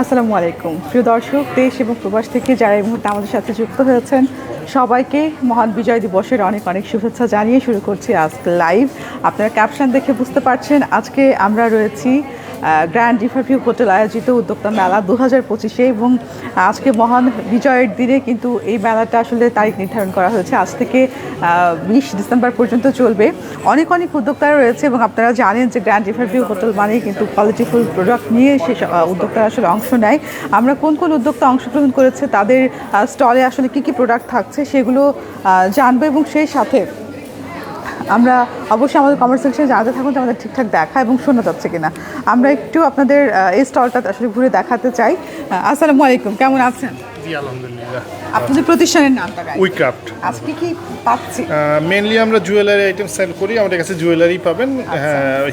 আসসালামু আলাইকুম। প্রিয় দর্শক, দেশ এবং প্রবাস থেকে যারা এই মুহূর্তে আমাদের সাথে যুক্ত হয়েছেন, সবাইকে মহান বিজয় দিবসের অনেক অনেক শুভেচ্ছা জানিয়ে শুরু করছি আজকে লাইভ আপনারা ক্যাপশন দেখে বুঝতে পারছেন, আজকে আমরা রয়েছি গ্র্যান্ড রিভারভিউ হোটেল আয়োজিত উদ্যোক্তা মেলা দু হাজার পঁচিশে এবং আজকে মহান বিজয়ের দিনে কিন্তু এই মেলাটা আসলে তারিখ নির্ধারণ করা হয়েছে। আজ থেকে বিশ ডিসেম্বর পর্যন্ত চলবে। অনেক অনেক উদ্যোক্তারা রয়েছে এবং আপনারা জানেন যে গ্র্যান্ড রিভারভিউ হোটেল মানেই কিন্তু কোয়ালিটিফুল প্রোডাক্ট নিয়ে সে উদ্যোক্তারা আসলে অংশ নেয়। আমরা কোন কোন উদ্যোক্তা অংশগ্রহণ করেছে, তাদের স্টলে আসলে কি কি প্রোডাক্ট থাকছে সেগুলো জানব এবং সেই সাথে আমরা অবশ্যই আমাদের কমেন্ট সেকশনে জানাতে থাকুন যে আমাদের ঠিকঠাক দেখা এবং শোনা যাচ্ছে কিনা। আমরা একটু আপনাদের এই স্টলটা আসলে ঘুরে দেখাতে চাই। আসসালামু আলাইকুম, কেমন আছেন? জি, আলহামদুলিল্লাহ। আপনাদের প্রতিষ্ঠানের নামটা গাইড। উইক্রাফট আজকে কি পাচ্ছি মেনলি আমরা জুয়েলারি আইটেম সেল করি আমাদের কাছে জুয়েলারি পাবেন।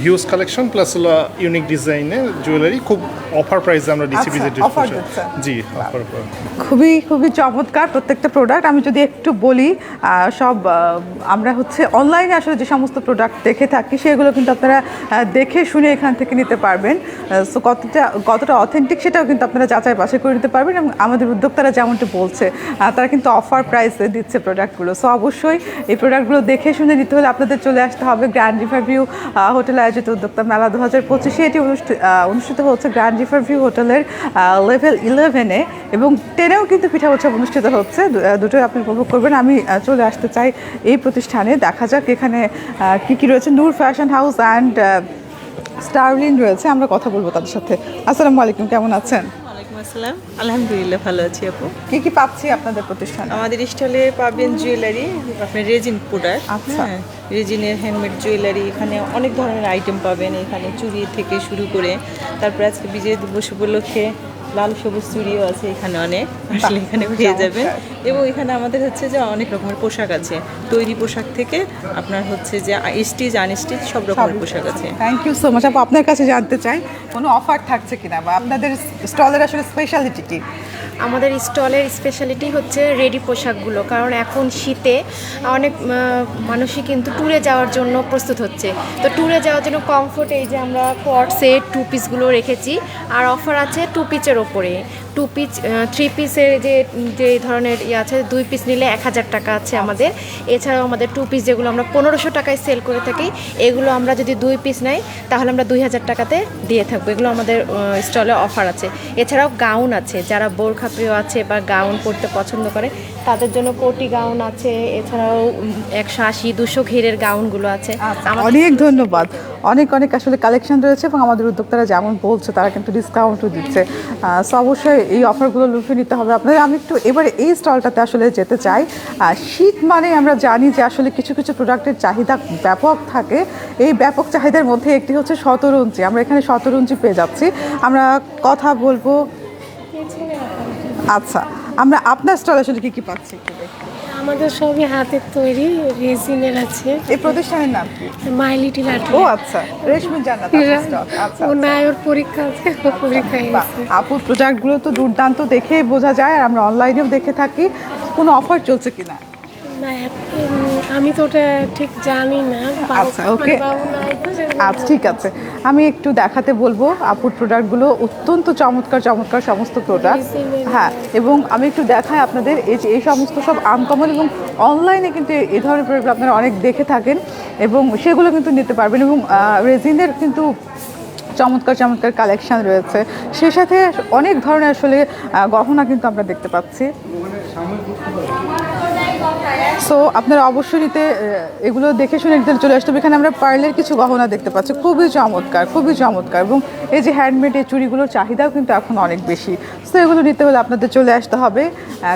হিউজ কালেকশন প্লাস হলো ইউনিক ডিজাইনের জুয়েলারি খুব অফার প্রাইসে আমরা দিচ্ছি আচ্ছা, ভিজিট জি অফার খুবই খুবই চমৎকার প্রত্যেকটা প্রোডাক্ট আমি যদি একটু বলি সব আমরা হচ্ছে অনলাইনে আসলে যে সমস্ত প্রোডাক্ট দেখে থাকি সেগুলো কিন্তু আপনারা দেখে শুনে এখান থেকে নিতে পারবেন। সো কতটা কতটা অথেন্টিক সেটাও কিন্তু আপনারা যাচাই বাছাই করে নিতে পারবেন এবং আমাদের উদ্যোক্তারা যেমনটি বলছে তারা কিন্তু অফার প্রাইসে দিচ্ছে প্রোডাক্টগুলো সো অবশ্যই এই প্রোডাক্টগুলো দেখে শুনে নিতে হলে আপনাদের চলে আসতে হবে গ্র্যান্ড রিভার ভিউ হোটেল আয়োজিত উদ্যোক্তা মেলা দু হাজার পঁচিশে। এটি অনুষ্ঠিত হচ্ছে গ্র্যান্ড রিভার ভিউ হোটেলের লেভেল ইলেভেনে এবং টেনেও কিন্তু পিঠা উৎসব অনুষ্ঠিত হচ্ছে। দুটোই আপনি উপভোগ করবেন। আমি চলে আসতে চাই এই প্রতিষ্ঠানে। দেখা যাক এখানে কি কি রয়েছে। নূর ফ্যাশন হাউস অ্যান্ড স্টারলিন রয়েছে। আমরা কথা বলব তাদের সাথে। আসসালামু আলাইকুম, কেমন আছেন? আসসালাম আলহামদুলিল্লাহ ভালো আছি আপু। কি কি পাচ্ছি আপনাদের প্রতিষ্ঠানে? আমাদের স্টলে পাবেন জুয়েলারি আপনার রেজিন প্রোডাক্ট আচ্ছা। রেজিনের হ্যান্ডমেড জুয়েলারি এখানে অনেক ধরনের আইটেম পাবেন এখানে চুড়ি থেকে শুরু করে তারপর আজকে বিজয় দিবস উপলক্ষে লাল সবুজ চুড়িও আছে এখানে অনেক আসলে এখানে পেয়ে যাবেন। এবং এখানে আমাদের হচ্ছে যে অনেক রকমের পোশাক আছে। তৈরি পোশাক থেকে আপনার হচ্ছে যে স্টিচ আনস্টিচ সব রকমের পোশাক আছে। থ্যাংক ইউ সো মাচ আপু আপনার কাছে জানতে চাই কোনো অফার থাকছে কিনা বা আপনাদের স্টলের আসলে স্পেশালিটি কি? আমাদের স্টলের স্পেশালিটি হচ্ছে রেডি পোশাকগুলো কারণ এখন শীতে অনেক মানুষই কিন্তু ট্যুরে যাওয়ার জন্য প্রস্তুত হচ্ছে। তো ট্যুরে যাওয়ার জন্য কমফোর্ট এই যে আমরা কোয়াড সেট টু পিসগুলো রেখেছি। আর অফার আছে টু পিচের ওপরে টু পিস থ্রি পিসের যে যে ধরনের ইয়ে আছে দুই পিস নিলে এক হাজার টাকা আছে আমাদের। এছাড়াও আমাদের টু পিস যেগুলো আমরা পনেরোশো টাকায় সেল করে থাকি এগুলো আমরা যদি দুই পিস নেই তাহলে আমরা দুই হাজার টাকাতে দিয়ে থাকব। এগুলো আমাদের স্টলে অফার আছে। এছাড়াও গাউন আছে যারা বোরখা প্রিয় আছে বা গাউন পরতে পছন্দ করে তাদের জন্য কোটি গাউন আছে। এছাড়াও একশো আশি দুশো ঘিরের গাউনগুলো আছে। আমাদের অনেক ধন্যবাদ। অনেক অনেক আসলে কালেকশন রয়েছে এবং আমাদের উদ্যোক্তারা যেমন বলছে তারা কিন্তু ডিসকাউন্টও দিচ্ছে। সো অবশ্যই এই অফারগুলো লুফে নিতে হবে। আপনাদের আমি একটু এবারে এই স্টলটাতে আসলে যেতে চাই। শীত মানে আমরা জানি যে আসলে কিছু কিছু প্রোডাক্টের চাহিদা ব্যাপক থাকে। এই ব্যাপক চাহিদার মধ্যে একটি হচ্ছে শতরঞ্জি। আমরা এখানে শতরঞ্জি পেয়ে যাচ্ছি। আমরা কথা বলব আচ্ছা আমরা আপনার স্টল আসলে কী কী পাচ্ছি একটু দেখি। আমাদের সবই হাতের তৈরি রেজিনের আছে। এই প্রতিষ্ঠানের নাম কি? মাই লিটিল আর্ট ও আচ্ছা। রেশমি জান্নাত স্টল আচ্ছা ও নায়র পরীক্ষা আছে পরীক্ষা পরীক্ষায় আপুর প্রোডাক্টগুলো তো দুর্দান্ত দেখে বোঝা যায় আর আমরা অনলাইনেও দেখে থাকি। কোনো অফার চলছে কিনা? না আমি তো ওটা ঠিক জানি না আচ্ছা, ওকে। আচ্ছা ঠিক আছে। আমি একটু দেখাতে বলব আপুর প্রোডাক্টগুলো অত্যন্ত চমৎকার চমৎকার সমস্ত প্রোডাক্ট হ্যাঁ এবং আমি একটু দেখাই আপনাদের এই যে এই সমস্ত সব আনকমন এবং অনলাইনে কিন্তু এই ধরনের প্রোডাক্ট আপনারা অনেক দেখে থাকেন এবং সেগুলো কিন্তু নিতে পারবেন এবং রেজিনের কিন্তু চমৎকার চমৎকার কালেকশন রয়েছে। সেই সাথে অনেক ধরনের আসলে গহনা কিন্তু আমরা দেখতে পাচ্ছি। সো আপনারা অবশ্যই নিতে এগুলো দেখে শুনে নিতে চলে আসতে হবে। এখানে আমরা পার্লের কিছু গহনা দেখতে পাচ্ছি। খুবই চমৎকার খুবই চমৎকার। এবং এই যে হ্যান্ডমেড এই চুড়িগুলোর চাহিদাও কিন্তু এখন অনেক বেশি। সো এগুলো নিতে হলে আপনাদের চলে আসতে হবে।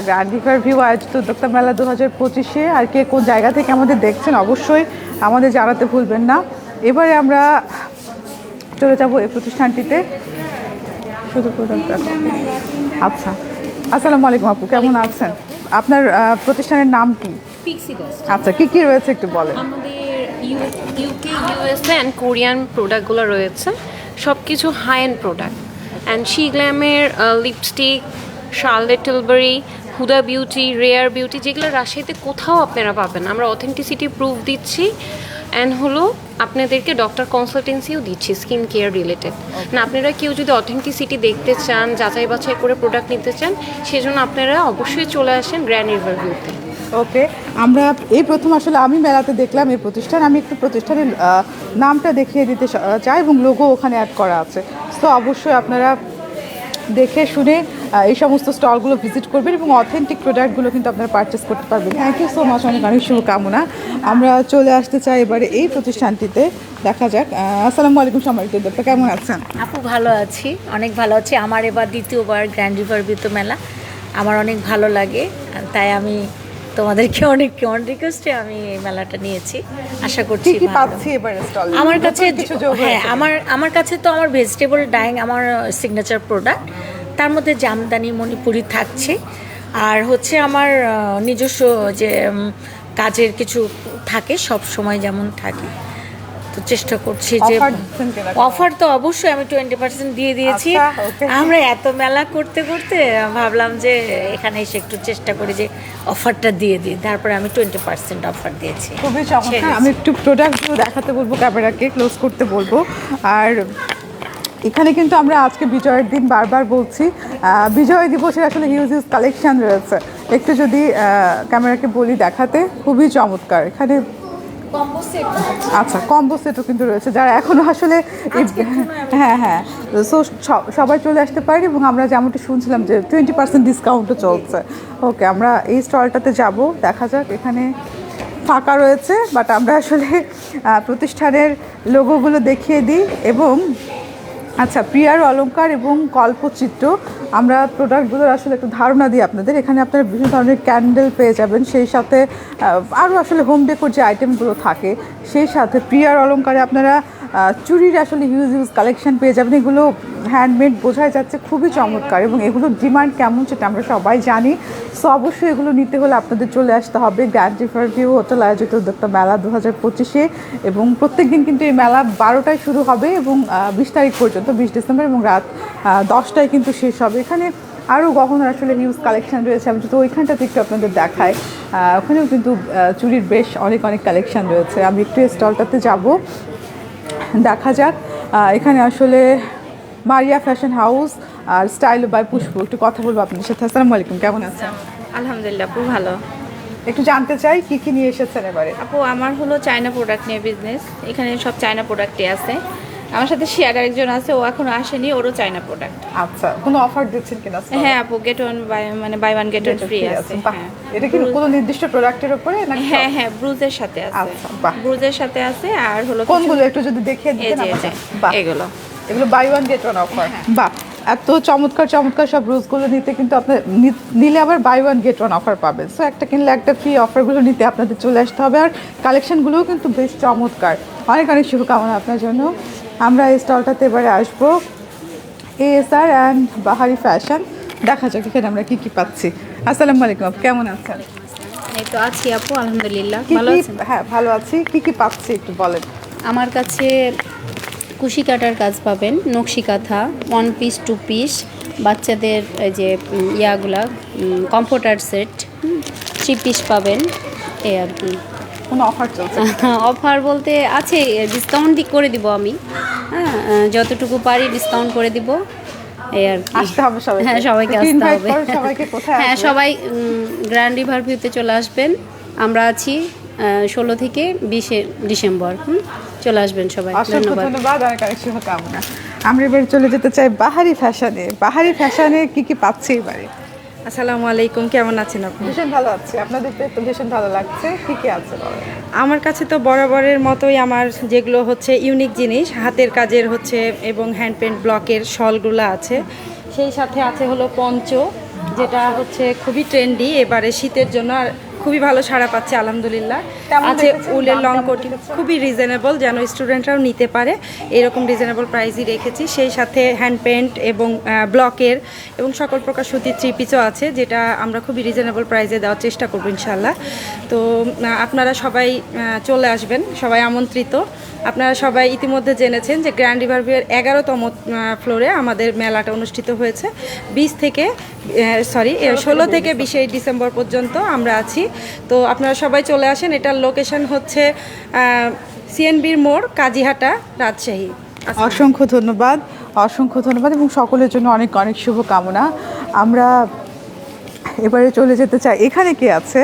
গ্র্যান্ড রিভার ভিউ আয়োজিত উদ্যোক্তা মেলা দু হাজার পঁচিশে। আর কে কোন জায়গা থেকে আমাদের দেখছেন, অবশ্যই আমাদের জানাতে ভুলবেন না। এবারে আমরা চলে যাব এই প্রতিষ্ঠানটিতে। শুধু আচ্ছা। আসসালামু আলাইকুম আপু, কেমন আছেন? আপনার প্রতিষ্ঠানের নাম কি? আচ্ছা কি কি রয়েছে একটু বলেন। আমাদের ইউকে ইউএসএ অ্যান্ড কোরিয়ান প্রোডাক্টগুলো রয়েছে। সব কিছু high end product and she গ্ল্যামের lipstick Charlotte Tilbury Huda beauty rare beauty যেগুলো রাজশাহীতে কোথাও আপনারা পাবেন। আমরা অথেন্টিসিটি প্রুফ দিচ্ছি। অ্যান্ড হলো আপনাদেরকে ডক্টর কনসালটেন্সিও দিচ্ছি স্কিন কেয়ার রিলেটেড না আপনারা কেউ যদি অথেন্টিসিটি দেখতে চান যাচাই বাছাই করে প্রোডাক্ট নিতে চান সেজন্য আপনারা অবশ্যই চলে আসেন গ্র্যান্ড রিভার ভিউতে ওকে আমরা এই প্রথম আসলে আমি মেলাতে দেখলাম এই প্রতিষ্ঠান। আমি একটু প্রতিষ্ঠানের নামটা দেখিয়ে দিতে চাই এবং লোগো ওখানে অ্যাড করা আছে। তো অবশ্যই আপনারা দেখে শুনে এই সমস্ত স্টলগুলো ভিজিট করবেন এবং অথেন্টিক প্রোডাক্টগুলো কিন্তু আপনারা পারচেস করতে পারবেন। থ্যাংক ইউ সো মাচ অনেক অনেক শুভকামনা। আমরা চলে আসতে চাই এবারে এই প্রতিষ্ঠানটিতে। দেখা যাক আসসালামু আলাইকুম সম্মানিত উদ্যোক্তা, কেমন আছেন? আপু, ভালো আছি। অনেক ভালো আছি। আমার এবার দ্বিতীয়বার গ্র্যান্ড রিভার বিত মেলা আমার অনেক ভালো লাগে। তাই আমি তোমাদেরকে অনেক অন রিকোয়েস্টে আমি এই মেলাটা নিয়েছি। আশা করছি কি পাচ্ছি এবারে স্টল আমার কাছে হ্যাঁ আমার আমার কাছে তো আমার ভেজিটেবল ডাইং আমার সিগনেচার প্রোডাক্ট তার মধ্যে জামদানি মণিপুরি থাকছে। আর হচ্ছে আমার নিজস্ব যে কাজের কিছু থাকে সব সময় যেমন থাকে। তো চেষ্টা করছি যে? অফার তো অবশ্যই আমি টোয়েন্টি পার্সেন্ট দিয়ে দিয়েছি। আচ্ছা, আমরা এত মেলা করতে করতে ভাবলাম যে এখানে এসে একটু চেষ্টা করি যে অফারটা দিয়ে দিই। তারপরে আমি টোয়েন্টি পার্সেন্ট অফার দিয়েছি। খুবই চমৎকার। আমি একটু প্রোডাক্টগুলো দেখাতে বলব ক্যামেরাকে ক্লোজ করতে বলব। আর এখানে কিন্তু আমরা আজকে বিজয়ের দিন বারবার বলছি। বিজয় দিবসের আসলে হিউজ হিউজ কালেকশন রয়েছে। একটু যদি ক্যামেরাকে বলি দেখাতে খুবই চমৎকার। এখানে আচ্ছা কম্বো সেটও কিন্তু রয়েছে যারা এখনও আসলে হ্যাঁ হ্যাঁ। সো সবাই চলে আসতে পারি এবং আমরা যেমনটি শুনছিলাম যে টোয়েন্টি পার্সেন্ট ডিসকাউন্টও চলছে। ওকে আমরা এই স্টলটাতে যাব দেখা যাক এখানে ফাঁকা রয়েছে বাট আমরা আসলে প্রতিষ্ঠানের লোগোগুলো দেখিয়ে দিই এবং আচ্ছা প্রিয়ার অলঙ্কার এবং কল্পচিত্র, আমরা প্রোডাক্টগুলোর আসলে একটু ধারণা দিই আপনাদের। এখানে আপনারা বিভিন্ন ধরনের ক্যান্ডেল পেয়ে যাবেন, সেই সাথে আরও আসলে হোম ডেকোর যে আইটেমগুলো থাকে, সেই সাথে প্রিয়ার অলঙ্কারে আপনারা চুরির আসলে হিউজ হিউজ কালেকশন পেয়ে যাবেন। এগুলো হ্যান্ডমেড বোঝাই যাচ্ছে খুবই চমৎকার এবং এগুলোর ডিমান্ড কেমন সেটা আমরা সবাই জানি। সো অবশ্যই এগুলো নিতে হলে আপনাদের চলে আসতে হবে গ্র্যান্ড ভিউ হোটেল আয়োজিত উদ্যোক্তা মেলা দু হাজার পঁচিশে এবং প্রত্যেক দিন কিন্তু এই মেলা বারোটায় শুরু হবে এবং বিশ তারিখ পর্যন্ত বিশ ডিসেম্বর এবং রাত দশটায় কিন্তু শেষ হবে। এখানে আরও গহনার আসলে হিউজ কালেকশন রয়েছে আমি যদি ওইখানটাতে একটু আপনাদের আহ, ওখানেও কিন্তু চুরির বেশ অনেক অনেক কালেকশন রয়েছে। আমি একটু স্টলটাতে যাব। দেখা যাক। এখানে আসলে মারিয়া ফ্যাশন হাউস আর স্টাইল বাই পুষ্প একটু কথা বলব আপনার সাথে। আসসালামু আলাইকুম কেমন আছেন? আলহামদুলিল্লাহ খুব ভালো। একটু জানতে চাই কি কি নিয়ে এসেছেন এবারে? আপু আমার হলো চায়না প্রোডাক্ট নিয়ে বিজনেস এখানে সব চায়না প্রোডাক্টই আছে। আমার সাথে শেয়ার আরেকজন আছে ও এখনও আসেনি ওরও চায়না প্রোডাক্ট আচ্ছা কোনো অফার দিচ্ছেন কিনা? হ্যাঁ আপু গেট ওয়ান বাই মানে buy one get one free আছে। হ্যাঁ। এটা কি কোনো নির্দিষ্ট প্রোডাক্টের উপরে নাকি হ্যাঁ হ্যাঁ ব্রুজের সাথে আছে। আচ্ছা, ব্রুজের সাথে আছে আর হলো কোনগুলো একটু যদি দেখিয়ে দিতেন আমাকে। এগুলো। এগুলো buy one get one offer বাহ। এত চমৎকার চমৎকার সব রুলসগুলো নিতে কিন্তু আপনার নিলে আবার buy one get one offer পাবেন। সো একটা কিনলে একটা ফ্রি অফারগুলো নিতে আপনাদের চলে আসতে হবে আর কালেকশনগুলোও কিন্তু বেশ চমৎকার। অনেক অনেক শুভকামনা আপনার জন্য। আমরা এই স্টলটাতে এবারে আসব। এএসআর অ্যান্ড বাহারি ফ্যাশন দেখা যাক এখানে আমরা কী কী পাচ্ছি। আসসালামু আলাইকুম আপু কেমন আছেন? এই তো আছি আপু আলহামদুলিল্লাহ। ভালো আছেন? হ্যাঁ ভালো আছি। কী কী পাচ্ছি একটু বলেন। আমার কাছে কুশি কাটার কাজ পাবেন নকশি কাঁথা ওয়ান পিস টু পিস বাচ্চাদের এই যে ইয়াগুলা কমফোর্টার সেট থ্রি পিস পাবেন এই আর কি। কোনো অফার চলছে? অফার বলতে আছে ডিসকাউন্ট করে দিব আমি। হ্যাঁ যতটুকু পারি ডিসকাউন্ট করে দিব। এই আর আসতে হবে সবাইকে। হ্যাঁ সবাইকে আসতে হবে। সবাইকে, কোথায় হ্যাঁ সবাই গ্র্যান্ড রিভার ভিউতে চলে আসবেন। আমরা আছি ষোলো থেকে বিশে ডিসেম্বর। হুম চলে আসবেন সবাই। ধন্যবাদ। শুভকামনা। আমরা এবার চলে যেতে চাই বাহারি ফ্যাশনে বাহারি ফ্যাশনে কি কি পাচ্ছি এবারে? আসসালামু আলাইকুম কেমন আছেন আপনি? ভীষণ ভালো আছি। আপনাদের তো ভীষণ ভালো লাগছে। ঠিকই আছে আমার কাছে তো বরাবরের মতোই আমার যেগুলো হচ্ছে ইউনিক জিনিস হাতের কাজের হচ্ছে এবং হ্যান্ড পেন্ট ব্লকের শলগুলো আছে। সেই সাথে আছে হলো পঞ্চ যেটা হচ্ছে খুবই ট্রেন্ডি এবারে শীতের জন্য আর খুবই ভালো সাড়া পাচ্ছে আলহামদুলিল্লাহ। আছে উলের লং কোটি খুবই রিজনেবল যেন স্টুডেন্টরাও নিতে পারে। এরকম রিজনেবল প্রাইসই রেখেছি। সেই সাথে হ্যান্ড পেন্ট এবং ব্লকের এবং সকল প্রকার সুতির পিসও আছে যেটা আমরা খুবই রিজনেবল প্রাইসে দেওয়ার চেষ্টা করব ইনশাল্লাহ তো আপনারা সবাই চলে আসবেন সবাই আমন্ত্রিত। আপনারা সবাই ইতিমধ্যে জেনেছেন যে গ্র্যান্ড রিভার ভিউয়ের এগারোতম ফ্লোরে আমাদের মেলাটা অনুষ্ঠিত হয়েছে। বিশ থেকে সরি ষোলো থেকে বিশে ডিসেম্বর পর্যন্ত আমরা আছি। তো আপনারা সবাই চলে আসেন। এটার লোকেশন হচ্ছে সিএনবির মোড়, কাজীহাটা, রাজশাহী। অসংখ্য ধন্যবাদ অসংখ্য ধন্যবাদ এবং সকলের জন্য অনেক অনেক শুভকামনা। আমরা এবারে চলে যেতে চাই। এখানে কে আছে?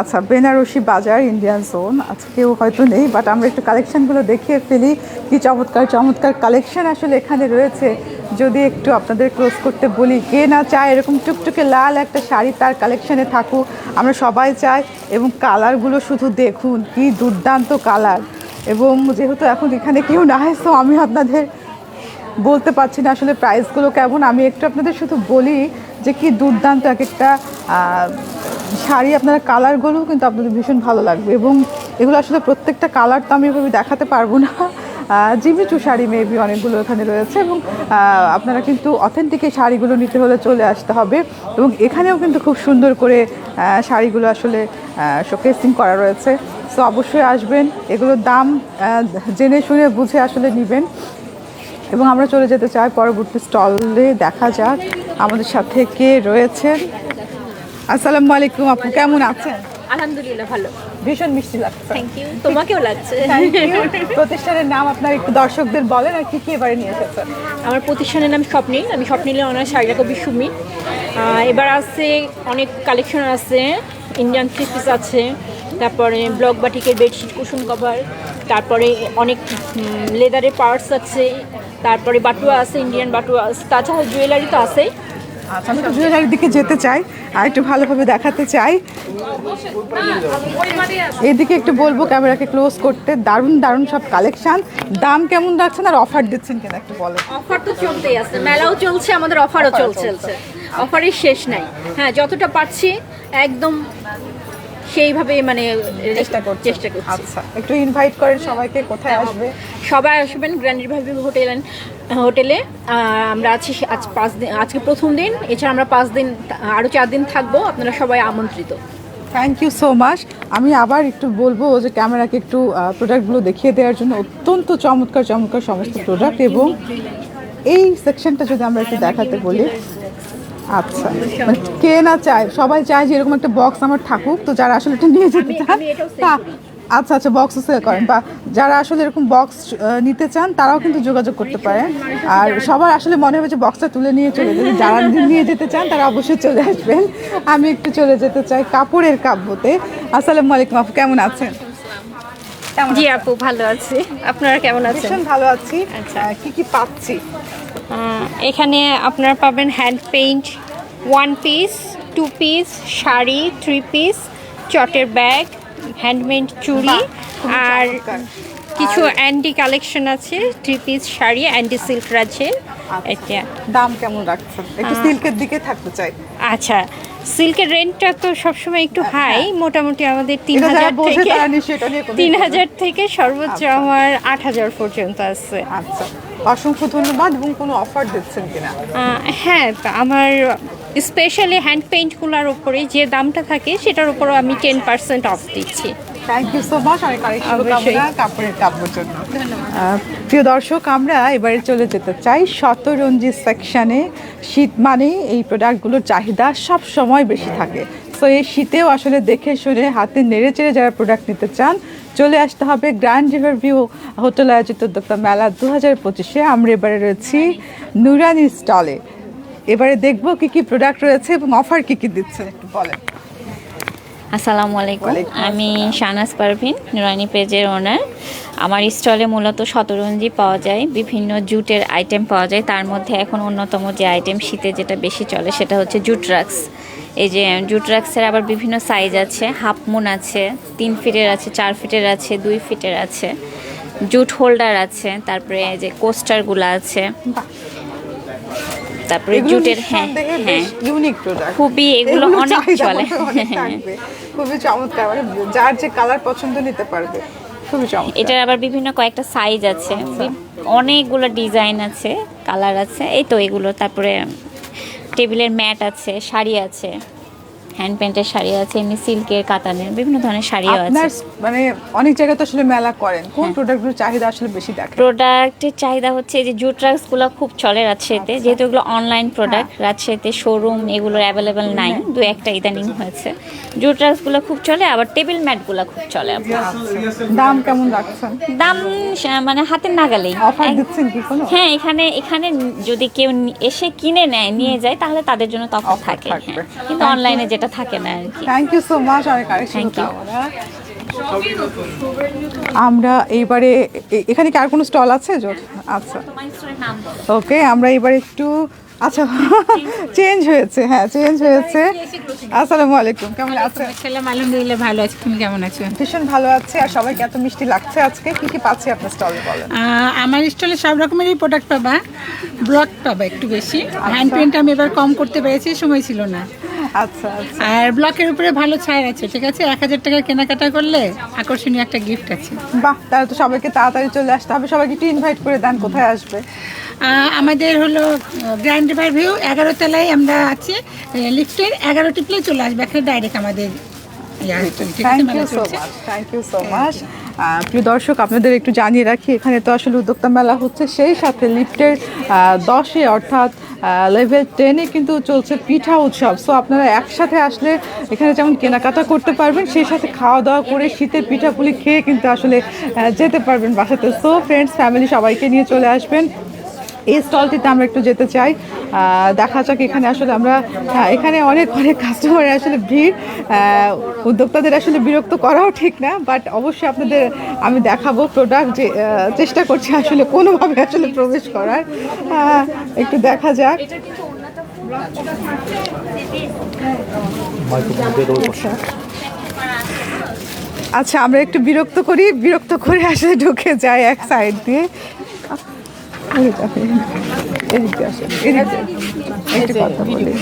আচ্ছা বেনারসি বাজার ইন্ডিয়ান জোন আচ্ছা কেউ হয়তো নেই বাট আমরা একটু কালেকশানগুলো দেখিয়ে ফেলি। কি চমৎকার চমৎকার কালেকশান আসলে এখানে রয়েছে। যদি একটু আপনাদের ক্লোজ করতে বলি, কে না চায় এরকম টুকটুকে লাল একটা শাড়ি তার কালেকশানে থাকুক, আমরা সবাই চাই, এবং কালারগুলো শুধু দেখুন, কি দুর্দান্ত কালার এবং যেহেতু এখন এখানে কেউ না তো আমি আপনাদের বলতে পারছি না আসলে প্রাইসগুলো কেমন। আমি একটু আপনাদের শুধু বলি যে কি দুর্দান্ত এক একটা শাড়ি আপনার কালারগুলো কিন্তু আপনাদের ভীষণ ভালো লাগবে এবং এগুলো আসলে প্রত্যেকটা কালার তো আমি এভাবে দেখাতে পারব না। জিমিচু শাড়ি মেবি অনেকগুলো এখানে রয়েছে এবং আপনারা কিন্তু অথেন্টিক এই শাড়িগুলো নিতে হলে চলে আসতে হবে এবং এখানেও কিন্তু খুব সুন্দর করে শাড়িগুলো আসলে শোকেসিং করা রয়েছে। সো অবশ্যই আসবেন, এগুলোর দাম জেনে শুনে বুঝে আসলে নেবেন। এবং আমরা চলে যেতে চাই পরবর্তী স্টলে দেখা যাক আমাদের সাথে কে রয়েছেন আসসালামু আলাইকুম আপু কেমন আছেন? আলহামদুলিল্লাহ ভালো। ভীষণ মিষ্টি লাগছে। থ্যাংক ইউ তোমাকেও লাগছে। প্রতিষ্ঠানের নাম আপনার একটু দর্শকদের বলেন আর কি কি এবারে নিয়ে এসেছেন আমার প্রতিষ্ঠানের নাম স্বপ্নিল। আমি স্বপ্নিলে অনার শাড়িটা কবি সুমি এবার আছে অনেক কালেকশন আছে ইন্ডিয়ান থ্রি পিস আছে তারপরে ব্লক বাটিকের বেডশিট কুসুম কভার তারপরে অনেক লেদারের পার্টস আছে তারপরে বাটুয়া আছে ইন্ডিয়ান বাটুয়া আছে তাছাড়া জুয়েলারি তো আছেই। আমি তো জুয়েলারির দিকে যেতে চাই, আর একটু ভালোভাবে দেখাতে চাই। এদিকে একটু বলব ক্যামেরাকে ক্লোজ করতে, দারুণ দারুণ সব কালেকশন। দাম কেমন রাখছেন আর অফার দিচ্ছেন কিনা একটু বলো। অফার তো চলতেই আছে, মেলাও চলছে, আমাদের অফারও চলছে। অফারের শেষ নাই। হ্যাঁ যতটা পাচ্ছি একদম সেইভাবে মানে চেষ্টা করছি চেষ্টা করছি। আচ্ছা। একটু ইনভাইট করেন সবাইকে কোথায় আসবে? সবাই আসবেন গ্র্যান্ড রিভাইভ হোটেল হোটেলে আমরা আছি আজ পাঁচ দিন আজকে প্রথম দিন এছাড়া আমরা পাঁচ দিন আরও চার দিন থাকব আপনারা সবাই আমন্ত্রিত। থ্যাংক ইউ সো মাচ আমি আবার একটু বলব যে ক্যামেরাকে একটু প্রোডাক্টগুলো দেখিয়ে দেওয়ার জন্য অত্যন্ত চমৎকার চমৎকার সমস্ত প্রোডাক্ট এবং এই সেকশনটা যদি আমরা একটু দেখাতে বলি আচ্ছা। মানে কে না চায় সবাই চায় যে এরকম একটা বক্স আমার থাকুক তো যারা আসলে এটা নিয়ে যেতে চান তা- আচ্ছা আচ্ছা বক্সও সেল করেন। বা যারা আসলে এরকম বক্স নিতে চান তারাও কিন্তু যোগাযোগ করতে পারেন। আর সবার আসলে মনে হবে যে বক্সটা তুলে নিয়ে চলে যাবে যারা নিয়ে যেতে চান তারা অবশ্যই চলে আসবেন। আমি একটু চলে যেতে চাই কাপড়ের কাব্যতে। আসসালামু আলাইকুম আপু কেমন আছেন? জি আপু ভালো আছি। আপনারা কেমন আছেন? ভালো আছি। আহ, কি কি পাচ্ছি? এখানে আপনারা পাবেন hand paint one piece two piece sari three piece চটের ব্যাগ হ্যান্ডমেড চুড়ি আর। কিছু অ্যান্টি কালেকশন আছে থ্রি পিস শাড়ি অ্যান্টি সিল্ক আছে। এটা। দাম কেমন রাখছেন? একটু সিল্কের দিকে থাকতে চাই। আচ্ছা সিল্কের রেন্টটা তো সবসময় একটু হাই মোটামুটি আমাদের তিন হাজার থেকে তিন কথা হাজার থেকে সর্বোচ্চ আমার আট হাজার পর্যন্ত আছে। আচ্ছা। অসংখ্য ধন্যবাদ এবং কোনো অফার দিচ্ছেন কিনা? হ্যাঁ তা আমার স্পেশালি হ্যান্ড পেইন্টগুলোর উপরে যে দামটা থাকে সেটার উপরও আমি টেন পার্সেন্ট অফ দিচ্ছি। থ্যাংক ইউ সো মাচ অনেক অনেক শুভকামনা কাপড়ের কাপড়ের জন্য প্রিয় দর্শক আমরা এবারে চলে যেতে চাই শতরঞ্জি সেকশনে শীত মানে এই প্রোডাক্টগুলোর চাহিদা সব সময় বেশি থাকে। সো এই শীতেও আসলে দেখে শুনে হাতে নেড়ে চেড়ে যারা প্রোডাক্ট নিতে চান চলে আসতে হবে গ্র্যান্ড রিভার ভিউ হোটেল আয়োজিত উদ্যোক্তা মেলা দু হাজার পঁচিশে। আমরা এবারে রয়েছি নুরানি স্টলে এবারে দেখব কি কি প্রোডাক্ট রয়েছে এবং অফার কি কি দিচ্ছে একটু বলেন। আসসালামু আলাইকুম। আমি শাহনাজ পারভিন নুরানি পেজের ওনার আমার স্টলে মূলত শতরঞ্জি পাওয়া যায় বিভিন্ন জুটের আইটেম পাওয়া যায়। তার মধ্যে এখন অন্যতম যে আইটেম শীতে যেটা বেশি চলে সেটা হচ্ছে জুট রাক্স। এই যে জুট রাক্সের আবার বিভিন্ন সাইজ আছে। হাফ মুন আছে তিন ফিটের আছে চার ফিটের আছে দুই ফিটের আছে। জুট হোল্ডার আছে তারপরে এই যে কোস্টারগুলো আছে। তারপরে জুটের হ্যাঁ হ্যাঁ। ইউনিক প্রোডাক্ট খুবই এগুলো অনেক চলে। খুবই চমৎকার। মানে যার যে কালার পছন্দ নিতে পারবে। খুবই চমৎকার। এটার আবার বিভিন্ন কয়েকটা সাইজ আছে। অনেকগুলো ডিজাইন আছে কালার আছে। এই তো এগুলো। তারপরে টেবিলের ম্যাট আছে শাড়ি আছে। হ্যান্ড পেন্টের শাড়ি আছে এমনি সিল্কের কাতানের বিভিন্ন ধরনের শাড়িও আছে। মানে অনেক জায়গায় তো আসলে মেলা করেন। কোন প্রোডাক্টগুলোর চাহিদা আসলে বেশি দেখেন? প্রোডাক্টের চাহিদা হচ্ছে এই যে জুট্রাক্সগুলো খুব চলে রাজশাহীতে যেহেতু এগুলো অনলাইন প্রোডাক্ট রাজশাহীতে শোরুম এগুলোর অ্যাভেলেবেল নাই। দু একটা ইদানিং হয়েছে। জুট জুট্রাক্সগুলো খুব চলে আবার টেবিল ম্যাটগুলো খুব চলে। আপনার। দাম কেমন রাখছেন? দাম মানে হাতের নাগালেই। অফার দিচ্ছেন কি কোনো? হ্যাঁ এখানে এখানে যদি কেউ এসে কিনে নেয় নিয়ে যায় তাহলে তাদের জন্য তখন থাকে হ্যাঁ। কিন্তু অনলাইনে যেটা থাকে না আর কি। Thank you so much Thank you. আমরা এইবারে এখানে কি আর কোনো স্টল আছে জোর আচ্ছা। ওকে আমরা এবার একটু আচ্ছা চেঞ্জ হয়েছে হ্যাঁ চেঞ্জ হয়েছে। আসসালামু আলাইকুম কেমন আছেন? সালাম আলহামদুলিল্লাহ ভালো আছি। তুমি কেমন আছো? ভীষণ ভালো আছে আর সবাইকে এত মিষ্টি লাগছে আজকে। কি কি পাচ্ছি আপনার স্টলে বলেন? আমার স্টলে সব রকমেরই প্রোডাক্ট পাবা। ব্লক পাবা একটু বেশি। হ্যান্ড পেন্ট আমি এবার কম করতে পেরেছি সময় ছিল না। আচ্ছা আচ্ছা। আর ব্লকের উপরে ভালো ছাড় আছে ঠিক আছে? এক হাজার টাকার কেনাকাটা করলে আকর্ষণীয় একটা গিফট আছে। বাহ তাহলে তো সবাইকে তাড়াতাড়ি চলে আসতে হবে। সবাইকে একটু ইনভাইট করে দেন কোথায় আসবে? আমাদের হলো গ্র্যান্ড রিভার ভিউ এগারো তলায় আমরা আছি। লিফটের এগারো টিপলে চলে আসবে। এখানে ডাইরেক্ট আমাদের thank you so. Much thank you so much প্রিয় দর্শক আপনাদের একটু জানিয়ে রাখি এখানে তো আসলে উদ্যোক্তা মেলা হচ্ছে। সেই সাথে লিফটের দশে অর্থাৎ লেভেল টেনে কিন্তু চলছে পিঠা উৎসব। সো আপনারা একসাথে আসলে এখানে যেমন কেনাকাটা করতে পারবেন, সেই সাথে খাওয়া দাওয়া করে শীতের পিঠাপুলি খেয়ে কিন্তু আসলে যেতে পারবেন বাসাতে। সো ফ্রেন্ডস ফ্যামিলি সবাইকে নিয়ে চলে আসবেন। এই স্টলটিতে আমরা একটু যেতে চাই। দেখা যাক এখানে আসলে আমরা হ্যাঁ, এখানে অনেক অনেক কাস্টমার আসলে ভিড়। উদ্যোক্তাদের আসলে বিরক্ত করাও ঠিক না বাট অবশ্যই আপনাদের আমি দেখাবো প্রোডাক্ট যে চেষ্টা করছি আসলে কোনোভাবে আসলে প্রবেশ করার। একটু দেখা যাক। আচ্ছা আমরা একটু বিরক্ত করি বিরক্ত করে আসলে ঢুকে যাই এক সাইড দিয়ে। এদিকে আসেন, এদিকে একটু কথা বলি।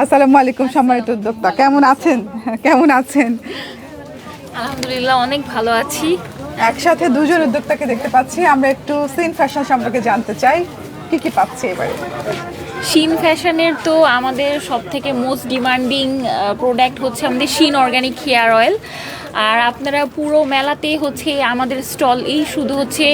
আসসালামু আলাইকুম সম্মানিত উদ্যোক্তা কেমন আছেন? কেমন আছেন? আলহামদুলিল্লাহ অনেক ভালো আছি। একসাথে দুজন উদ্যোক্তাকে দেখতে পাচ্ছি। আমরা একটু সিন ফ্যাশন সম্পর্কে জানতে চাই। কি কি পাচ্ছি এবারে? শিন ফ্যাশনের তো আমাদের সব থেকে মোস্ট ডিমান্ডিং প্রোডাক্ট হচ্ছে আমাদের শিন অর্গানিক হেয়ার অয়েল আর আপনারা পুরো মেলাতে হচ্ছে আমাদের স্টল। এই শুধু হচ্ছে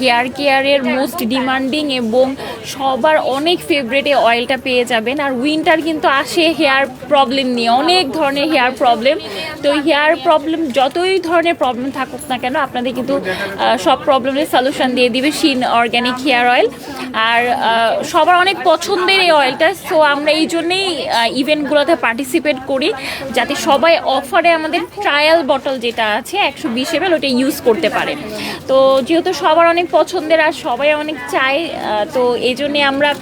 হেয়ার কেয়ারের মোস্ট ডিমান্ডিং এবং সবার অনেক ফেভারেটে অয়েলটা পেয়ে যাবেন। আর উইন্টার কিন্তু আসে হেয়ার প্রবলেম নিয়ে, অনেক ধরনের হেয়ার প্রবলেম। তো হেয়ার প্রবলেম যতই ধরনের প্রবলেম থাকুক না কেন, আপনাদের কিন্তু সব প্রবলেমের সলিউশন দিয়ে দিবে শিন অর্গানিক হেয়ার অয়েল। আর সবার অনেক পছন্দের এই অয়েলটা, সো আমরা এই জন্যেই ইভেন্টগুলোতে পার্টিসিপেট করি। যাতে সবাই অফারে আমাদের ট্রায়াল বটল যেটা আছে একশো বিশ এমএল ওটা ইউজ করতে পারে। তো যেহেতু সবার অনেক পছন্দের আর সবাই অনেক চায় তো এই জন্যে আমরা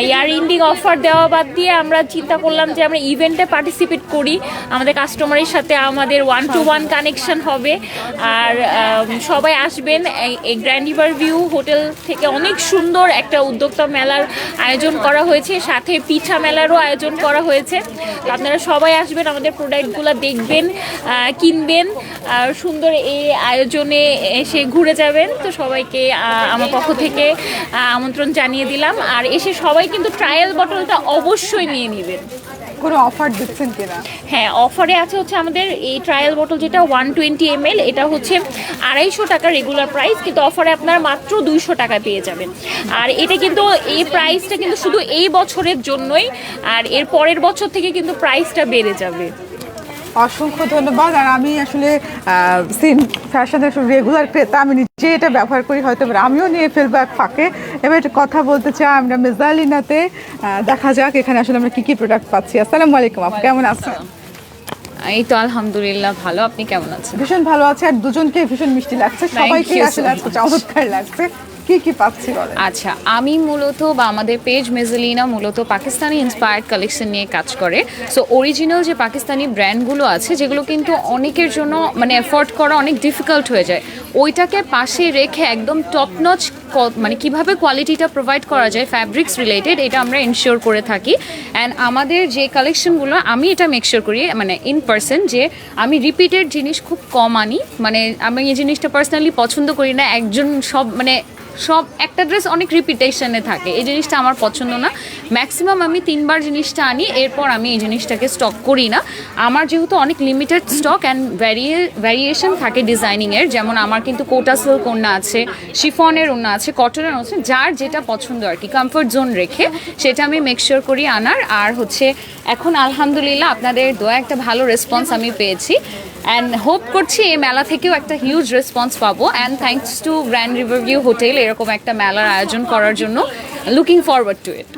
ইয়ার ইন্ডিং অফার দেওয়া বাদ দিয়ে আমরা চিন্তা করলাম যে আমরা ইভেন্টে পার্টিসিপেট করি। আমাদের কাস্টমারের সাথে আমাদের ওয়ান টু ওয়ান কানেকশন হবে। আর সবাই আসবেন এই- এই গ্র্যান্ড রিভার ভিউ হোটেল থেকে অনেক সুন্দর একটা উদ্যোক্তা মেলার আয়োজন করা হয়েছে। সাথে পিঠা মেলারও আয়োজন করা হয়েছে। আপনারা সবাই আসবেন আমাদের প্রোডাক্টগুলো দেখবেন। আহ, কিনবেন আর সুন্দর এই আয়োজনে এসে ঘুরে যাবেন। তো সবাইকে আমার পক্ষ থেকে আমন্ত্রণ জানিয়ে দিলাম। আর এসে সবাই কিন্তু ট্রায়াল বটলটা অবশ্যই নিয়ে নেবেন। কোনো অফার দিচ্ছেন কিনা? হ্যাঁ অফারে আছে হচ্ছে আমাদের এই ট্রায়াল বটল যেটা ওয়ান টোয়েন্টি এম এটা হচ্ছে আড়াইশো টাকা রেগুলার প্রাইস কিন্তু অফারে আপনারা মাত্র দুইশো টাকা পেয়ে যাবেন। আর এটা কিন্তু এই প্রাইসটা কিন্তু শুধু এই বছরের জন্যই আর এর পরের বছর থেকে কিন্তু প্রাইসটা বেড়ে যাবে। অসংখ্য ধন্যবাদ। আর আমি আসলে সিন ফ্যাশনের রেগুলার ক্রেতা আমি নিজে এটা ব্যবহার করি হয়তো আমিও নিয়ে ফেলব এক ফাঁকে। এবার একটু কথা বলতে চাই আমরা মেজালিনাতে। দেখা যাক এখানে আসলে আমরা কি কি প্রোডাক্ট পাচ্ছি। আসসালামু আলাইকুম আপু কেমন আছেন? এই তো আলহামদুলিল্লাহ ভালো আপনি কেমন আছেন? ভীষণ ভালো আছে আর দুজনকে ভীষণ মিষ্টি লাগছে। সবাইকে আসলে চমৎকার লাগছে। কি কি পাচ্ছি বলেন? আচ্ছা আমি মূলত বা আমাদের পেজ মেজেলিনা মূলত পাকিস্তানি ইন্সপায়ার্ড কালেকশন নিয়ে কাজ করে। সো অরিজিনাল যে পাকিস্তানি ব্র্যান্ডগুলো আছে, যেগুলো কিন্তু অনেকের জন্য মানে এফোর্ড করা অনেক ডিফিকাল্ট হয়ে যায়। ওইটাকে পাশে রেখে একদম টপ নচ মানে কীভাবে কোয়ালিটিটা প্রোভাইড করা যায় ফ্যাব্রিক্স রিলেটেড এটা আমরা এনশিওর করে থাকি। অ্যান্ড আমাদের যে কালেকশনগুলো আমি এটা মেকশিওর করি মানে ইন পার্সন যে আমি রিপিটেড জিনিস খুব কম আনি। মানে আমি এই জিনিসটা পার্সোনালি পছন্দ করি না, একজন সব মানে সব, একটা ড্রেস অনেক রিপিটেশনে থাকে। এই জিনিসটা আমার পছন্দ না। ম্যাক্সিমাম আমি তিনবার জিনিসটা আনি, এরপর আমি এই জিনিসটাকে স্টক করি না। আমার যেহেতু অনেক লিমিটেড স্টক অ্যান্ড ভ্যারিয়ে ভ্যারিয়েশন থাকে ডিজাইনিংয়ের যেমন আমার কিন্তু কোটা সিল্ক আছে শিফনের ওড়না আছে কটনের আছে, যার যেটা পছন্দ আর কি কমফোর্ট জোন রেখে সেটা আমি মেকশিওর করি আনার। আর হচ্ছে, এখন আলহামদুলিল্লাহ আপনাদের দোয়া একটা ভালো রেসপন্স আমি পেয়েছি। অ্যান্ড হোপ করছি এই মেলা থেকেও একটা হিউজ রেসপন্স পাবো। And thanks to grand river view hotel এরকম একটা মেলার আয়োজন করার জন্য লুকিং ফরওয়ার্ড টু ইট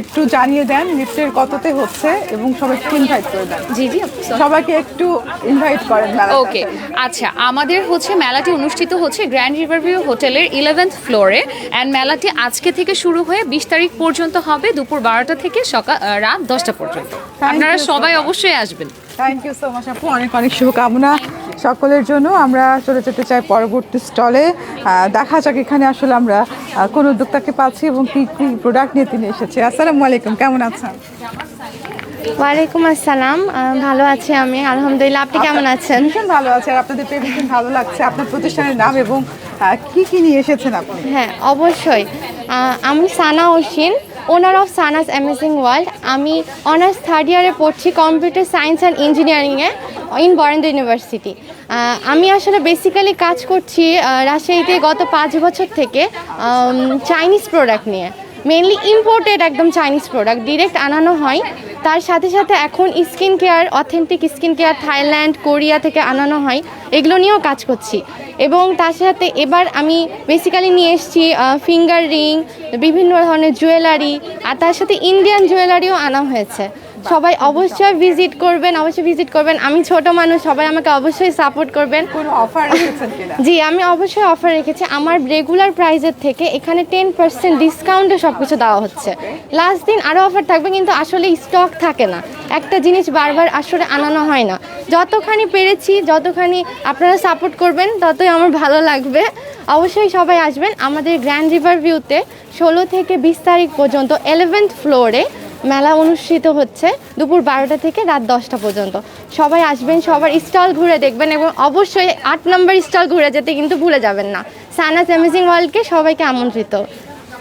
একটু জানিয়ে দেন লিফটের কততে হচ্ছে এবং সবাইকে ইনভাইট করে দেন। জি জি সবাইকে একটু ইনভাইট করেন ওকে আচ্ছা আমাদের হচ্ছে মেলাটি অনুষ্ঠিত হচ্ছে গ্র্যান্ড রিভারভিউ হোটেলের ইলেভেন্থ ফ্লোরে অ্যান্ড মেলাটি আজকে থেকে শুরু হয়ে বিশ তারিখ পর্যন্ত হবে দুপুর বারোটা থেকে সকাল রাত দশটা পর্যন্ত। আপনারা সবাই অবশ্যই আসবেন। থ্যাংক ইউ সো মাচ আপু। অনেক অনেক শুভকামনা। সকলের জন্য আমরা চলে যেতে চাই পরবর্তী স্টলে। দেখা যাক এখানে আসলে আমরা কোন উদ্যোক্তাকে পাচ্ছি এবং কি কি প্রোডাক্ট নিয়ে তিনি এসেছে। আসসালামু আলাইকুম কেমন আছেন? ওয়ালাইকুম আসসালাম ভালো আছি আমি আলহামদুলিল্লাহ। আপনি কেমন আছেন? ভীষণ ভালো আছে আর আপনাদের পেয়ে ভীষণ ভালো লাগছে। আপনার প্রতিষ্ঠানের নাম এবং কি কি নিয়ে এসেছেন আপনি? হ্যাঁ অবশ্যই। আমি Sana Ashwin owner of Sana's amazing world আমি অনার্স থার্ড ইয়ারে পড়ছি কম্পিউটার সায়েন্স অ্যান্ড ইঞ্জিনিয়ারিংয়ে ইন বরেন্দ্র ইউনিভার্সিটি আমি আসলে বেসিক্যালি কাজ করছি রাজশাহীতে গত পাঁচ বছর থেকে চাইনিজ প্রোডাক্ট নিয়ে। মেনলি ইম্পোর্টেড একদম চাইনিজ প্রোডাক্ট ডিরেক্ট আনানো হয়। তার সাথে সাথে এখন skin care authentic skin care Thailand, Korea থেকে আনানো হয়। এগুলো নিয়েও কাজ করছি। এবং তার সাথে এবার আমি বেসিক্যালি নিয়ে এসেছি ফিঙ্গার রিং বিভিন্ন ধরনের জুয়েলারি আর তার সাথে ইন্ডিয়ান জুয়েলারিও আনা হয়েছে। সবাই অবশ্যই ভিজিট করবেন অবশ্যই ভিজিট করবেন। আমি ছোট মানুষ সবাই আমাকে অবশ্যই সাপোর্ট করবেন। কোনো অফার রেখেছেন কিনা? জি আমি অবশ্যই অফার রেখেছি। আমার রেগুলার প্রাইজের থেকে এখানে টেন পার্সেন্ট ডিসকাউন্টে সব কিছু দেওয়া হচ্ছে। লাস্ট দিন আরও অফার থাকবে কিন্তু আসলে স্টক থাকে না। একটা জিনিস বারবার আসলে আনানো হয় না। যতখানি পেরেছি যতখানি আপনারা সাপোর্ট করবেন ততই আমার ভালো লাগবে। অবশ্যই সবাই আসবেন। আমাদের গ্র্যান্ড রিভার ভিউতে ষোলো থেকে বিশ তারিখ পর্যন্ত এলেভেন্থ ফ্লোরে মেলা অনুষ্ঠিত হচ্ছে দুপুর বারোটা থেকে রাত দশটা পর্যন্ত। সবাই আসবেন, সবার স্টল ঘুরে দেখবেন এবং অবশ্যই আট নম্বর স্টল ঘুরে যেতে কিন্তু ভুলে যাবেন না। সানাস অ্যামেজিং ওয়ার্ল্ডকে সবাইকে আমন্ত্রিত।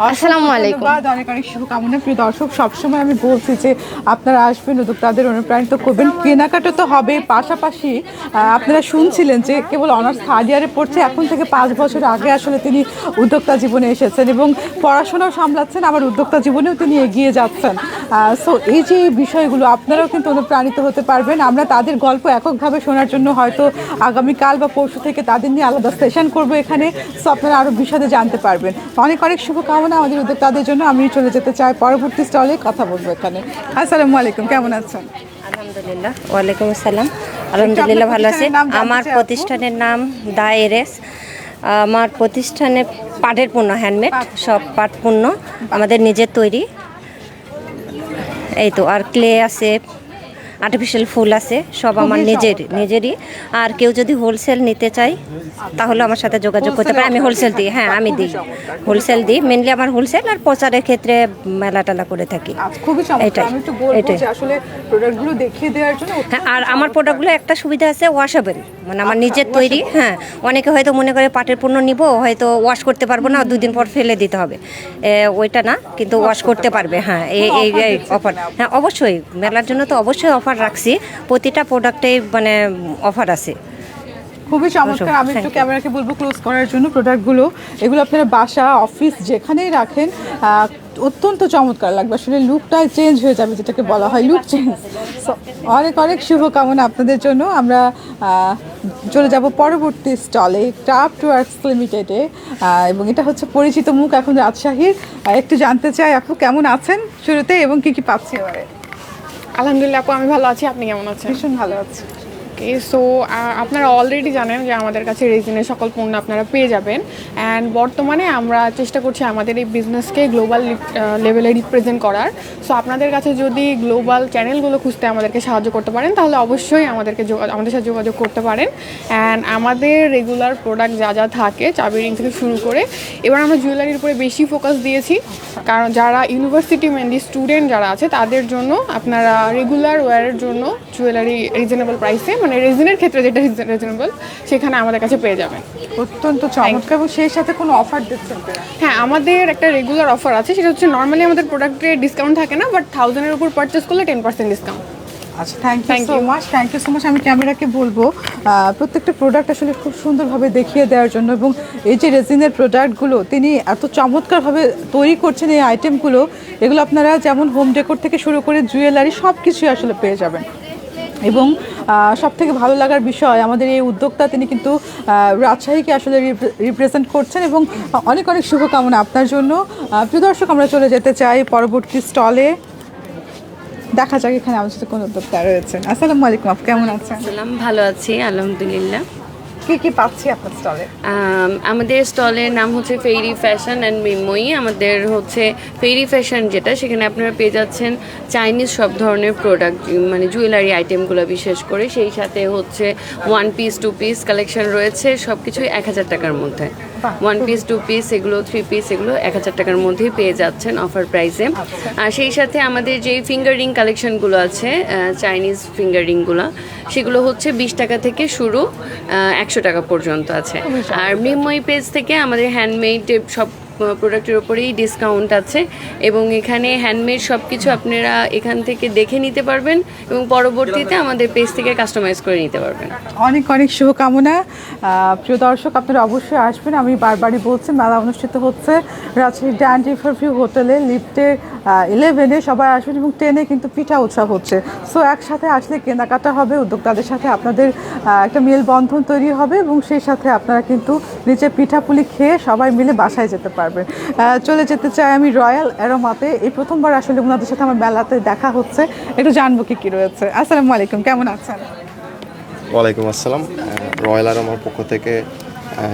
আসসালামু আলাইকুম। অনেক অনেক শুভকামনা। প্রিয় দর্শক সবসময় আমি বলছি যে আপনারা আসবেন উদ্যোক্তাদের অনুপ্রাণিত করবেন। কেনাকাটা তো হবে পাশাপাশি আপনারা শুনছিলেন যে কেবল অনার্স থার্ড ইয়ারে পড়ছে এখন থেকে পাঁচ বছর আগে আসলে তিনি উদ্যোক্তা জীবনে এসেছেন এবং পড়াশোনাও সামলাচ্ছেন আবার উদ্যোক্তা জীবনেও তিনি এগিয়ে যাচ্ছেন। সো এই যে বিষয়গুলো আপনারাও কিন্তু অনুপ্রাণিত হতে পারবেন। আমরা তাদের গল্প এককভাবে শোনার জন্য হয়তো আগামীকাল বা পরশু থেকে তাদের নিয়ে আলাদা সেশন করব এখানে। সো আপনারা আরও বিশদে জানতে পারবেন। অনেক অনেক শুভকামনা। আমাদের উদ্যোক্তাদের জন্য আমি চলে যেতে চাই। পরবর্তী স্টলে কথা বলব এখানে। আসসালামু আলাইকুম কেমন আছেন? আলহামদুলিল্লাহ ওয়ালাইকুম আসসালাম। আলহামদুলিল্লাহ ভালো আছি। জানতে আমার প্রতিষ্ঠানের নাম দা এরেস। আমার প্রতিষ্ঠানে পাটের পণ্য হ্যান্ডমেড সব পাট পণ্য আমাদের নিজের তৈরি। এই তো আর ক্লে আছে আর্টিফিশিয়াল ফুল আছে সব আমার নিজের নিজেরই আর কেউ যদি হোলসেল নিতে চাই তাহলে আমার সাথে যোগাযোগ করতে পারে। আমি হোলসেল দিই হ্যাঁ আমি দিই। হোলসেল দিই মেনলি আমার হোলসেল আর প্রচারের ক্ষেত্রে মেলা টেলা করে থাকি। আচ্ছা, এটাই, এটাই। হ্যাঁ আর আমার প্রোডাক্টগুলো একটা সুবিধা আছে ওয়াশেবল মানে আমার নিজের তৈরি হ্যাঁ অনেকে হয়তো মনে করে পাটের পণ্য নিব হয়তো ওয়াশ করতে পারব না দুদিন পর ফেলে দিতে হবে। ওইটা না কিন্তু ওয়াশ করতে পারবে। হ্যাঁ এই অফার হ্যাঁ অবশ্যই মেলার জন্য তো অবশ্যই অফার রাখছি। প্রতিটা প্রোডাক্টেই মানে অফার আছে। খুবই চমৎকার। আমি একটু ক্যামেরাকে বলব ক্লোজ করার জন্য প্রোডাক্টগুলো এগুলো আপনারা বাসা অফিস যেখানেই রাখেন অত্যন্ত চমৎকার লাগবে। আসলে লুকটা চেঞ্জ হয়ে যাবে যেটাকে বলা হয় লুক চেঞ্জ অনেক অনেক শুভকামনা আপনাদের জন্য। আমরা চলে যাব পরবর্তী স্টলে ক্রাফট ওয়ার্কস লিমিটেডে এবং এটা হচ্ছে পরিচিত মুখ এখন রাজশাহীর। একটু জানতে চাই আপু কেমন আছেন শুরুতে এবং কি কি পাচ্ছি এবারে? আলহামদুলিল্লাহ আপু আমি ভালো আছি। আপনি কেমন আছেন? ভীষণ ভালো আছি। ওকে সো আপনারা অলরেডি জানেন যে আমাদের কাছে রেজিনের সকল পণ্য আপনারা পেয়ে যাবেন অ্যান্ড বর্তমানে আমরা চেষ্টা করছি আমাদের এই বিজনেসকে গ্লোবাল লেভেলে রিপ্রেজেন্ট করার। সো আপনাদের কাছে যদি গ্লোবাল চ্যানেলগুলো খুঁজতে আমাদেরকে সাহায্য করতে পারেন, তাহলে অবশ্যই আমাদেরকে আমাদের সাথে যোগাযোগ করতে পারেন। অ্যান্ড আমাদের রেগুলার প্রোডাক্ট যা যা থাকে চাবি রিং থেকে শুরু করে, এবার আমরা জুয়েলারির উপরে বেশি ফোকাস দিয়েছি। কারণ যারা ইউনিভার্সিটি মেনলি স্টুডেন্ট যারা আছে, তাদের জন্য আপনারা রেগুলার ওয়ারের জন্য জুয়েলারি রিজনেবল প্রাইসে মানে রেজিনের ক্ষেত্রে যেটা রিজনেবল সেখানে আমাদের কাছে পেয়ে যাবেন। অত্যন্ত চমৎকার এবং সেই সাথে কোনো অফার দিচ্ছেন? হ্যাঁ আমাদের একটা রেগুলার অফার আছে সেটা হচ্ছে নর্মালি আমাদের প্রোডাক্টে ডিসকাউন্ট থাকে না বাট থাউজেন্ডের উপর পারচেস করলে টেন পার্সেন্ট ডিসকাউন্ট আচ্ছা thank you so much thank you so much আমি ক্যামেরাকে বলব প্রত্যেকটা প্রোডাক্ট আসলে খুব সুন্দরভাবে দেখিয়ে দেওয়ার জন্য এবং এই যে রেজিনের প্রোডাক্টগুলো তিনি এত চমৎকারভাবে তৈরি করছেন এই আইটেমগুলো এগুলো আপনারা যেমন হোম ডেকোর থেকে শুরু করে জুয়েলারি সব কিছুই আসলে পেয়ে যাবেন। এবং সব থেকে ভালো লাগার বিষয়, আমাদের এই উদ্যোক্তা তিনি কিন্তু রাজশাহীকে আসলে রিপ্রেজেন্ট করছেন এবং অনেক অনেক শুভকামনা আপনার জন্য। প্রিয় দর্শক, আমরা চলে যেতে চাই পরবর্তী স্টলে। দেখা যাক, এখানে আমাদের সাথে কোন উদ্যোক্তা রয়েছেন। আসসালামু আলাইকুম, আপ, কেমন আছেন? ভালো আছি, আলহামদুলিল্লাহ। কি কি পাচ্ছি আপনার স্টলে আমাদের স্টলের নাম হচ্ছে ফেরি ফ্যাশন অ্যান্ড মিমোই আমাদের হচ্ছে ফেরি ফ্যাশন যেটা সেখানে আপনারা পেয়ে যাচ্ছেন চাইনিজ সব ধরনের প্রোডাক্ট মানে জুয়েলারি আইটেমগুলো বিশেষ করে। সেই সাথে হচ্ছে one piece two piece collection রয়েছে সব কিছুই এক হাজার টাকার মধ্যে। ওয়ান পিস টু পিস এগুলো থ্রি পিস এগুলো এক হাজার টাকার মধ্যেই পেয়ে যাচ্ছেন অফার প্রাইসে আর সেই সাথে আমাদের যে ফিঙ্গারিং কালেকশনগুলো আছে চাইনিজ ফিঙ্গারিংগুলো সেগুলো হচ্ছে বিশ টাকা থেকে শুরু একশো টাকা পর্যন্ত আছে। আর মৃন্ময়ী পেজ থেকে আমাদের হ্যান্ডমেড সব প্রোডাক্টের ওপরেই ডিসকাউন্ট আছে এবং এখানে হ্যান্ডমেড সব কিছু আপনারা এখান থেকে দেখে নিতে পারবেন এবং পরবর্তীতে আমাদের পেজ থেকে কাস্টমাইজ করে নিতে পারবেন। অনেক অনেক শুভকামনা। প্রিয় দর্শক, আপনারা অবশ্যই আসবেন। আমি বারবারই বলছি, মেলা অনুষ্ঠিত হচ্ছে রাজশাহী ড্যান্ড রিভারভিউ হোটেলে লিফটে ইলেভেনে সবাই আসবেন এবং টেনে কিন্তু পিঠা উৎসব হচ্ছে। সো একসাথে আসলে কেনাকাটা হবে, উদ্যোক্তাদের সাথে আপনাদের একটা মেলবন্ধন তৈরি হবে এবং সেই সাথে আপনারা কিন্তু নিচে পিঠাপুলি খেয়ে সবাই মিলে বাসায় যেতে পারবেন। আহ, চলে যেতে চাই আমি রয়্যাল অ্যারোমাতে। এই প্রথমবার আসলে ওনাদের সাথে আমার মেলাতে দেখা হচ্ছে। একটু জানব কি কি রয়েছে। আসসালামু আলাইকুম কেমন আছেন? ওয়ালাইকুম আসসালাম। রয়্যাল আমার পক্ষ থেকে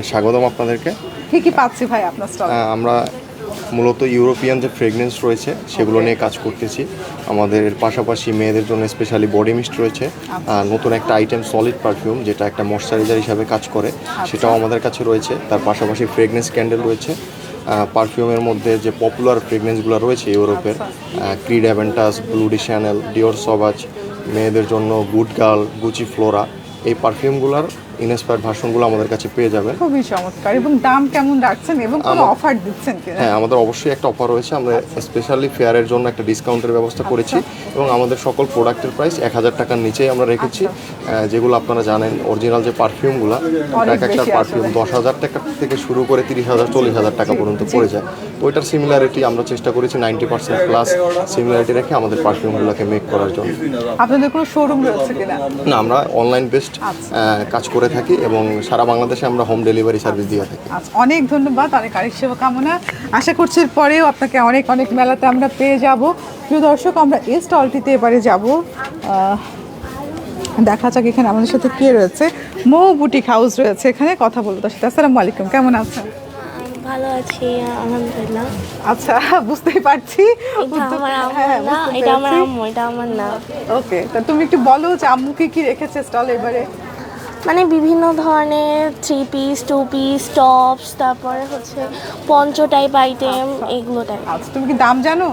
স্বাগতম আপনাদেরকে। কি কি পাচ্ছি ভাই আপনার স্টল আমরা মূলত ইউরোপিয়ান যে ফ্রেগনেন্স রয়েছে সেগুলো নিয়ে কাজ করতেছি। আমাদের পাশাপাশি মেয়েদের জন্য স্পেশালি বডি মিস্ট রয়েছে। নতুন একটা আইটেম সলিড পারফিউম যেটা একটা ময়শ্চারাইজার হিসাবে কাজ করে সেটাও আমাদের কাছে রয়েছে। তার পাশাপাশি ফ্রেগনেন্স ক্যান্ডেল রয়েছে। পারফিউমের মধ্যে যে পপুলার ফ্রেগনেন্সগুলো রয়েছে ইউরোপের Creed Aventus Bleu de Chanel Dior সবাজ মেয়েদের জন্য গুড গার্ল গুচি ফ্লোরা এই পারফিউমগুলোর ইনস্পায়ার্ড ভার্সনগুলো আমাদের কাছে পেয়ে যাবেন। খুবই চমৎকার। এবং দাম কেমন রাখছেন এবং কোনো অফার দিচ্ছেন কিনা? হ্যাঁ আমাদের অবশ্যই একটা অফার রয়েছে। আমরা স্পেশালি ফেয়ারের জন্য একটা ডিসকাউন্টের ব্যবস্থা করেছি এবং আমাদের সকল প্রোডাক্টের প্রাইস এক হাজার টাকার নিচেই আমরা রেখেছি। যেগুলো আপনারা জানেন অরিজিনাল যে পারফিউমগুলো এক একটা পারফিউম দশ হাজার টাকা থেকে শুরু করে তিরিশ হাজার চল্লিশ হাজার টাকা পর্যন্ত পড়ে যায়। তো ওইটার সিমিলারিটি আমরা চেষ্টা করেছি নাইনটি পার্সেন্ট প্লাস সিমিলারিটি রেখে আমাদের পারফিউমগুলোকে মেক করার জন্য। আপনাদের কোনো শোরুম রয়েছে কিনা? না আমরা অনলাইন বেসড কাজ করে থাকি এবং সারা বাংলাদেশে আমরা হোম ডেলিভারি সার্ভিস দিয়ে থাকি। আচ্ছা অনেক ধন্যবাদ অনেক আরেক সেবা কামনা আশা করছি পরেও আপনাকে অনেক অনেক মেলাতে আমরা পেয়ে যাব। প্রিয় দর্শক আমরা এই স্টলটিতে এবারে যাব। দেখা যাক এখানে আমাদের সাথে কে রয়েছে। মৌ বুটিক হাউস রয়েছে এখানে কথা বলব তার সাথে। আসসালামু আলাইকুম কেমন আছেন? ভালো আছি আলহামদুলিল্লাহ। আচ্ছা বুঝতেই পারছি। এটা আমার আম্মু হ্যাঁ, এটা আমার না। ওকে তা তুমি একটু বলো যে আম্মু কি কি রেখেছে স্টল এবারে? মানে বিভিন্ন ধরনের three piece two piece tops তারপরে হচ্ছে পঞ্চ টাইপ আইটেম এগুলো টাইপ আচ্ছা তুমি কি দাম জানো?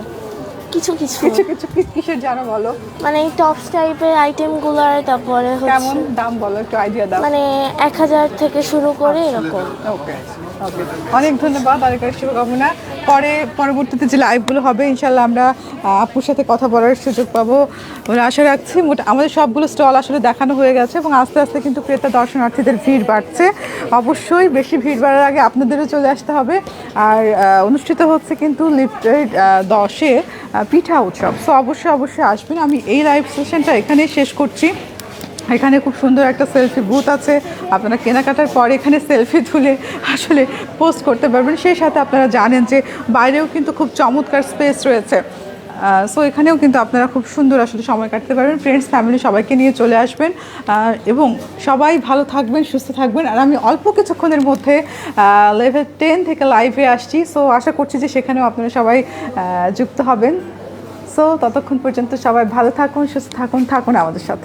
কিছু কিছু। কিছু কিছু কিসের জানো বলো? মানে এই টপস টাইপের আইটেমগুলোর তারপরে হচ্ছে কেমন দাম বলো একটু আইডিয়া দাও। মানে এক হাজার থেকে শুরু করে এরকম। ওকে ওকে। অনেক ধন্যবাদ অনেক শুভকামনা। পরে পরবর্তীতে যে লাইভগুলো হবে ইনশাল্লাহ আমরা আপুর সাথে কথা বলার সুযোগ পাবো। আশা রাখছি মোট আমাদের সবগুলো স্টল আসলে দেখানো হয়ে গেছে এবং আস্তে আস্তে কিন্তু ক্রেতা দর্শনার্থীদের ভিড় বাড়ছে। অবশ্যই বেশি ভিড় বাড়ার আগে আপনাদেরও চলে আসতে হবে। আর অনুষ্ঠিত হচ্ছে কিন্তু লিফটের দশে পিঠা উৎসব। সো অবশ্যই অবশ্যই আসবেন। আমি এই লাইভ সেশনটা এখানেই শেষ করছি। এখানে খুব সুন্দর একটা সেলফি বুথ আছে। আপনারা কেনাকাটার পর এখানে সেলফি তুলে আসলে পোস্ট করতে পারবেন। সেই সাথে আপনারা জানেন যে বাইরেও কিন্তু খুব চমৎকার স্পেস রয়েছে। সো এখানেও কিন্তু আপনারা খুব সুন্দর আসলে সময় কাটতে পারবেন। ফ্রেন্ডস ফ্যামিলি সবাইকে নিয়ে চলে আসবেন। এবং সবাই ভালো থাকবেন, সুস্থ থাকবেন। আর আমি অল্প কিছুক্ষণের মধ্যে লেভেল টেন থেকে লাইভে আসছি। সো আশা করছি যে সেখানেও আপনারা সবাই যুক্ত হবেন। সো ততক্ষণ পর্যন্ত সবাই ভালো থাকুন, সুস্থ থাকুন থাকুন আমাদের সাথে।